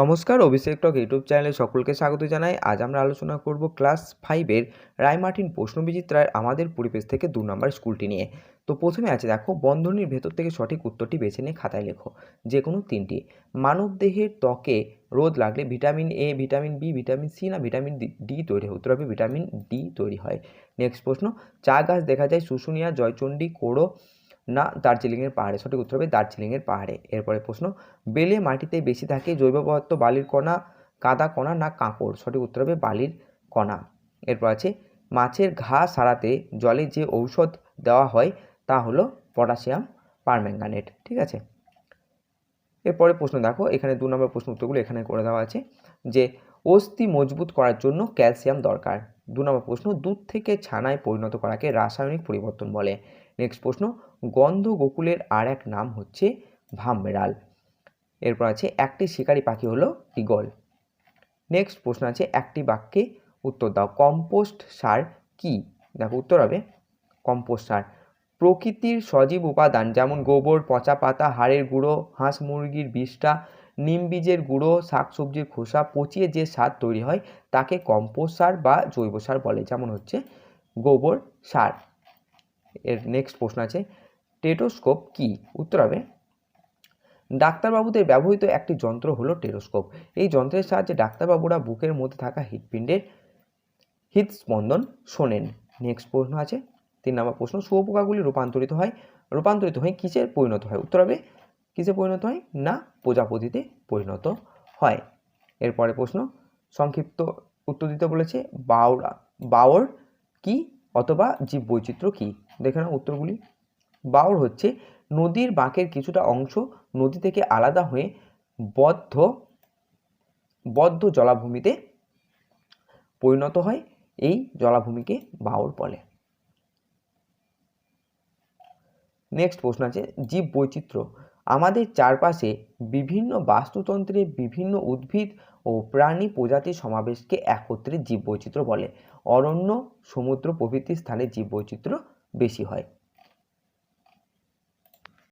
নমস্কার, অভিষেক টক ইউটিউব চ্যানেলে সকলকে স্বাগত জানাই। আজ আমরা আলোচনা করব ক্লাস ফাইভের রায়মার্টিন প্রশ্নবিচিত্রায় আমাদের পরিবেশ থেকে দু নম্বর স্কুলটি নিয়ে। তো প্রথমে আছে দেখো, বন্ধনীর ভেতর থেকে সঠিক উত্তরটি বেছে নিয়ে খাতায় লেখো। যে কোনো তিনটি মানবদেহের ত্বকে রোদ লাগলে vitamin A vitamin B vitamin C না ভিটামিন ডি তৈরি হয়। উত্তর হবে ভিটামিন ডি তৈরি হয়। নেক্সট প্রশ্ন, চা গাছ দেখা যায় শুশুনিয়া, জয়চণ্ডী, কোড়ো না দার্জিলিংয়ের পাহাড়ে। সঠিক উত্তর হবে দার্জিলিংয়ের পাহাড়ে। এরপরে প্রশ্ন, বেলে মাটিতে বেশি থাকে জৈব পদার্থ বালির কণা, কাদা কণা না কাঁকড়? সঠিক উত্তর হবে বালির কণা। এরপর আছে, মাছের ঘা সারাতে জলে যে ঔষধ দেওয়া হয় তা হলো পটাশিয়াম পারম্যাঙ্গানেট। ঠিক আছে? এরপরে প্রশ্ন দেখো, এখানে দু নম্বর প্রশ্ন উত্তরগুলো এখানে করে দেওয়া আছে যে, অস্থি মজবুত করার জন্য ক্যালসিয়াম দরকার। দু নম্বর প্রশ্ন, দুধ থেকে ছানায় পরিণত করাকে রাসায়নিক পরিবর্তন বলে। নেক্সট প্রশ্ন গন্ধ গোকুলের আর এক নাম হচ্ছে ভামরাল। এরপর আছে, একটি শিকারী পাখি হলো ইগল নেক্সট প্রশ্ন আছে, একটি বাক্যে উত্তর দাও, কম্পোস্ট সার কি? দেখো উত্তর হবে, কম্পোস্ট সার। প্রকৃতির সজীব উপাদান যেমন গোবর, পচা পাতা, হাড়ের গুঁড়ো, হাঁস মুরগির বিষটা নিম বীজের গুঁড়ো শাকসবজির খোসা পচিয়ে যে সার তৈরি হয়, তাকে কম্পোস্ট সার বা জৈব সার বলে। যেমন হচ্ছে গোবর সার। এর নেক্সট প্রশ্ন আছে, টেটোস্কোপ কি? উত্তর হবে, ডাক্তারবাবুদের ব্যবহৃত একটি যন্ত্র হলো টেরোস্কোপ এই যন্ত্রের সাহায্যে ডাক্তারবাবুরা বুকের মধ্যে থাকা হৃৎপিণ্ডের হৃদস্পন্দন শোনেন। নেক্সট প্রশ্ন আছে, তিন নম্বর প্রশ্ন, শুয়োপোকাগুলি রূপান্তরিত হয়, রূপান্তরিত হয়ে কিসের পরিণত হয়? উত্তর হবে কিসে পরিণত হয়? না, প্রজাপতিতে পরিণত হয়। এরপরে প্রশ্ন, সংক্ষিপ্ত উত্তর দিতে বলেছে বাউরা বাওর কি? অথবা জীব বৈচিত্র্য কী? দেখে নাও উত্তরগুলি। বাওর হচ্ছে নদীর বাঁকের কিছুটা অংশ নদী থেকে আলাদা হয়ে বদ্ধ বদ্ধ জলাভূমিতে পরিণত হয়। এই জলাভূমিকে বাওর বলে। নেক্সট প্রশ্ন আছে জীব বৈচিত্র্য আমাদের চারপাশে বিভিন্ন বাস্তুতন্ত্রে বিভিন্ন উদ্ভিদ ও প্রাণী প্রজাতির সমাবেশকে একত্রে জীববৈচিত্র্য বলে। অরণ্য, সমুদ্র প্রভৃতি স্থানে জীববৈচিত্র্য বেশি হয়।